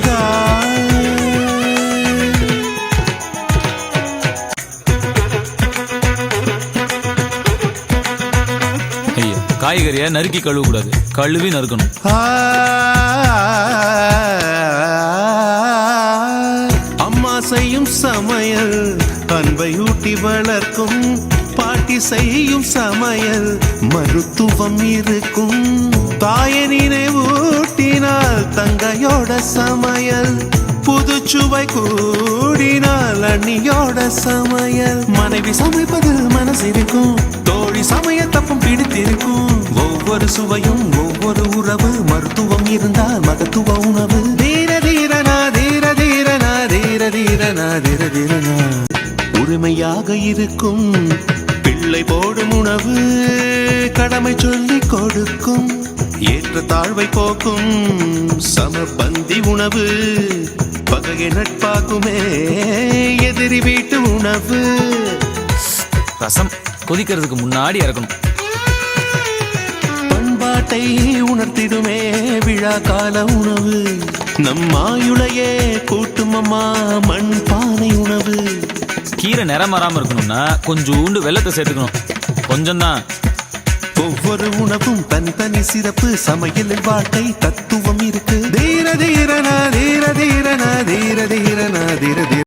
மனிதனிதா காய்கறியை நறுக்கி கழுவக்கூடாது. கழுவி நறுக்கணும். அம்மா செய்யும் சமையல் அன்பை ஊட்டி வளர்க்கும் பாட்டி செய்யும் சமையல் மருத்துவம் இருக்கும். தாயை நினைவூட்டினால் தங்கையோட சமையல் புதுச்சுவை கூடினால் அண்ணியோட சமையல். மனைவி சமைப்பதில் மனசிருக்கும் தோழி சமைய தப்பும் பிடித்திருக்கும். ஒவ்வொரு சுவையும் ஒவ்வொரு உறவு மருத்துவம் இருந்தால் மகத்துவ உணவு. தீர தீரனா தீர தீரனா தீர தீரனா தீர தீரனா உரிமையாக இருக்கும் பிள்ளை போடும் உணவு கடமை சொல்லிக் கொடுக்கும். ஏற்ற தாழ்வை போக்கும் சமபந்தி உணவு பகையை நட்பாக்குமே எதிரி வீட்டு உணவு. ரசம் கொதிக்கிறதுக்கு முன்னாடி இறக்கணும். பண்பாட்டை உணர்த்திடுமே விழா கால உணவு. நம் ஆயுளையே கூட்டுமம்மா மண் பானை உணவு. கீரை நிறம் வராமல் இருக்கணும்னா கொஞ்சோண்டு வெள்ளத்தை சேர்த்துக்கணும். கொஞ்சம் தான் ஒவ்வொரு உணவும் தனித்தனி சிறப்பு சமையலில் வாழ்க்கை தத்துவம் இருக்கு. தீர